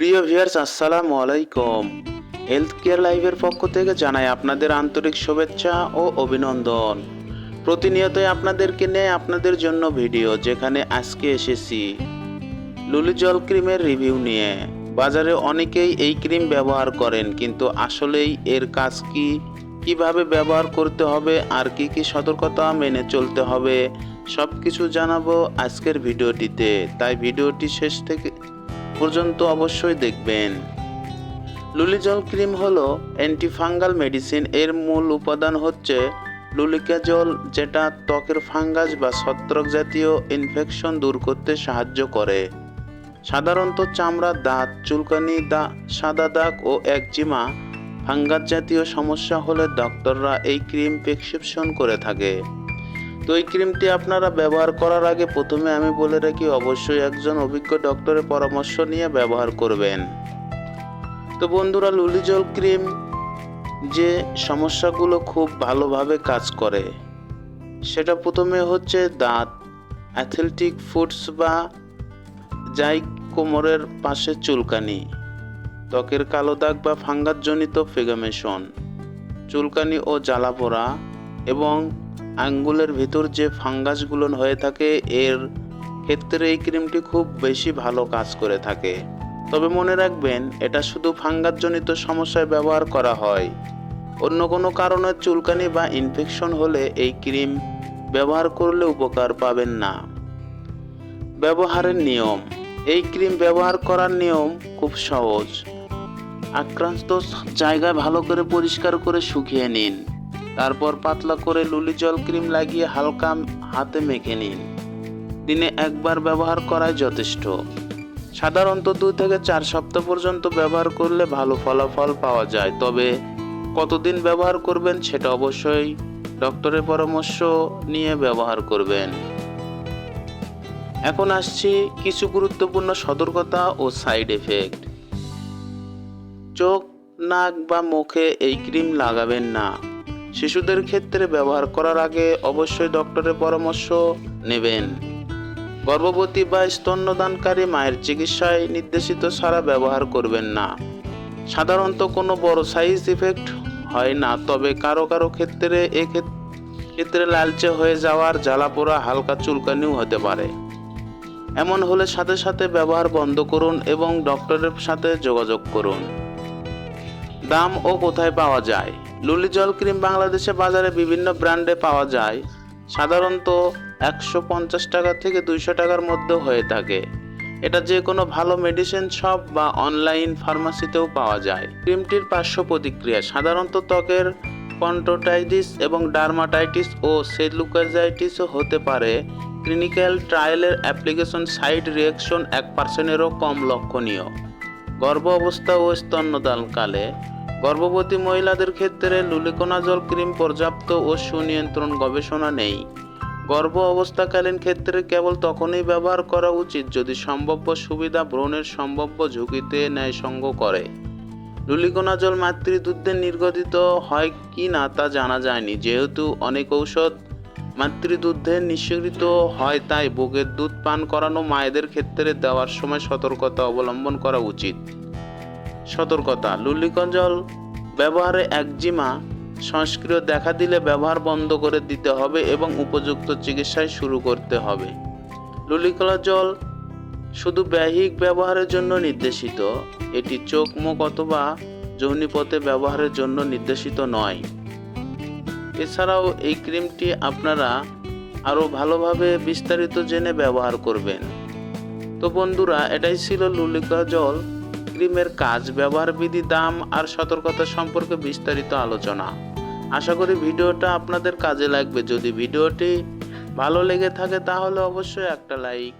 প্রিয় ভিউয়ার্স, আসসালামু আলাইকুম। হেলথ কেয়ার লাইভের পক্ষ থেকে জানাই আপনাদের আন্তরিক শুভেচ্ছা ও অভিনন্দন। প্রতিনিয়তই আপনাদেরকে নিয়ে আপনাদের জন্য ভিডিও যেখানে আজকে এসেছি। লুলি জল ক্রিমের রিভিউ নিয়ে। বাজারে অনেকেই এই ক্রিম ব্যবহার করেন, কিন্তু আসলেই এর কাজ কি? কীভাবে ব্যবহার করতে হবে? আর কি কি সতর্কতা মেনে চলতে হবে? সব কিছু জানাব আজকের ভিডিওটিতে। তাই ভিডিওটি শেষ থেকে পর্যন্ত অবশ্যই দেখবেন। লুলিজল ক্রিম হলো অ্যান্টিফাঙ্গাল মেডিসিন। এর মূল উপাদান হচ্ছে লুলিকা জল যেটা ত্বকের ফাঙ্গাস বা ছত্রাক জাতীয় ইনফেকশন দূর করতে সাহায্য করে। সাধারণত চামড়া, দাঁত, চুলকানি, দা, সাদা দাগ ও একজিমা, ফাঙ্গাস জাতীয় সমস্যা হলে ডক্টররা এই ক্রিম প্রেসক্রিপশন করে থাকে। তো এই ক্রিমটি আপনারা ব্যবহার করার আগে প্রথমে আমি বলে রাখি, অবশ্যই একজন অভিজ্ঞ ডক্টরের পরামর্শ নিয়ে ব্যবহার করবেন। তো বন্ধুরা লুলিজল ক্রিম যে সমস্যাগুলো খুব ভালোভাবে কাজ করে, সেটা প্রথমে হচ্ছে দাঁত অ্যাথলেটিক ফুডস বা যাই কোমরের পাশে চুলকানি, ত্বকের কালো দাগ বা ফাঙ্গাসজনিত ফিগামেশন, চুলকানি ও জ্বালা পোড়া এবং আঙ্গুলের ভিতর যে ফাঙ্গাসগুলো হয়ে থাকে, এর ক্ষেত্রে এই ক্রিমটি খুব বেশি ভালো কাজ করে থাকে। তবে মনে রাখবেন, এটা শুধু ফাঙ্গাসজনিত সমস্যায় ব্যবহার করা হয়। অন্য কোনো কারণে চুলকানি বা ইনফেকশন হলে এই ক্রিম ব্যবহার করলে উপকার পাবেন না। ব্যবহারের নিয়ম। এই ক্রিম ব্যবহার করার নিয়ম খুব সহজ। আক্রান্ত জায়গায় ভালো করে পরিষ্কার করে শুকিয়ে নিন। তারপর পাতলা করে লুলি জল ক্রিম লাগিয়ে হালকা হাতে মেখে নিন। দিনে একবার ব্যবহার করাই যথেষ্ট। সাধারণত দু থেকে চার সপ্তাহ পর্যন্ত ব্যবহার করলে ভালো ফলাফল পাওয়া যায়, তবে কতদিন ব্যবহার করবেন সেটা অবশ্যই ডক্টরের পরামর্শ নিয়ে ব্যবহার করবেন। এখন আসছি কিছু গুরুত্বপূর্ণ সতর্কতা ও সাইড এফেক্ট। চোখ, নাক বা মুখে এই ক্রিম লাগাবেন না। শিশুদের ক্ষেত্রে ব্যবহার করার আগে অবশ্যই ডক্টরের পরামর্শ নেবেন। গর্ভবতী বা স্তন্যদানকারী মায়ের চিকিৎসায় নির্দেশিত সারা ব্যবহার করবেন না। সাধারণত কোনো বড় সাইজ ইফেক্ট হয় না, তবে কারও কারও ক্ষেত্রে ক্ষেত্রে লালচে হয়ে যাওয়ার জ্বালা পোড়া হালকা চুলকানিও হতে পারে। এমন হলে সাথে সাথে ব্যবহার বন্ধ করুন এবং ডক্টরের সাথে যোগাযোগ করুন। দাম ও কোথায় পাওয়া যায়? লুলি জল ক্রিম বাংলাদেশে বাজারে বিভিন্ন ব্র্যান্ডে পাওয়া যায়। সাধারণত একশো পঞ্চাশ টাকা থেকে দুইশো টাকার মধ্যে হয়ে থাকে। এটা যে কোনো ভালো মেডিসিন শপ বা অনলাইন ফার্মাসিতেও পাওয়া যায়। ক্রিমটির পার্শ্ব প্রতিক্রিয়া, সাধারণত ত্বকের কন্টোটাইটিস এবং ডার্মাটাইটিস ও সেলুকাজাইটিসও হতে পারে। ক্লিনিক্যাল ট্রায়ালের অ্যাপ্লিকেশন সাইড রিয়াকশন এক পার্সেন্টেরও কম লক্ষণীয়। গর্ভ অবস্থা ও স্তন্যদানকালে গর্ভবতী মহিলাদের ক্ষেত্রে লুলিকোনাজল ক্রিম পর্যাপ্ত ও সুনিয়ন্ত্রণ গবেষণা নেই। গর্ভ অবস্থাকালীন ক্ষেত্রে কেবল তখনই ব্যবহার করা উচিত যদি সম্ভাব্য সুবিধা ভ্রূণের সম্ভাব্য ঝুঁকিতে ন্যায়সঙ্গ করে। লুলিকোনাজল মাতৃদুগ্ধে নির্গঠিত হয় কি না তা জানা যায়নি। যেহেতু অনেক ঔষধ মাতৃদুগ্ধে নিঃসৃত হয়, তাই বুকের দুধ পান করানো মায়েদের ক্ষেত্রে দেওয়ার সময় সতর্কতা অবলম্বন করা উচিত। সতর্কতা। লুলিকজল ব্যবহারে একজিমা সংস্ক্রিয় দেখা দিলে ব্যবহার বন্ধ করে দিতে হবে এবং উপযুক্ত চিকিৎসায় শুরু করতে হবে। লুলিকজল শুধু ব্যয়িক ব্যবহারের জন্য নির্দেশিত, এটি চোখ মুখ অথবা যৌনিপথে ব্যবহারের জন্য নির্দেশিত নয়। এছাড়াও এই ক্রিমটি আপনারা আরও ভালোভাবে বিস্তারিত জেনে ব্যবহার করবেন। তো বন্ধুরা, এটাই ছিল লুলিকা জল ক্রিমের কাজ, ব্যবহার বিধি, দাম আর সতর্কতা সম্পর্কে বিস্তারিত আলোচনা। আশা করি ভিডিওটা আপনাদের কাজে লাগবে। যদি ভিডিওটি ভালো লেগে থাকে তাহলে অবশ্যই একটা লাইক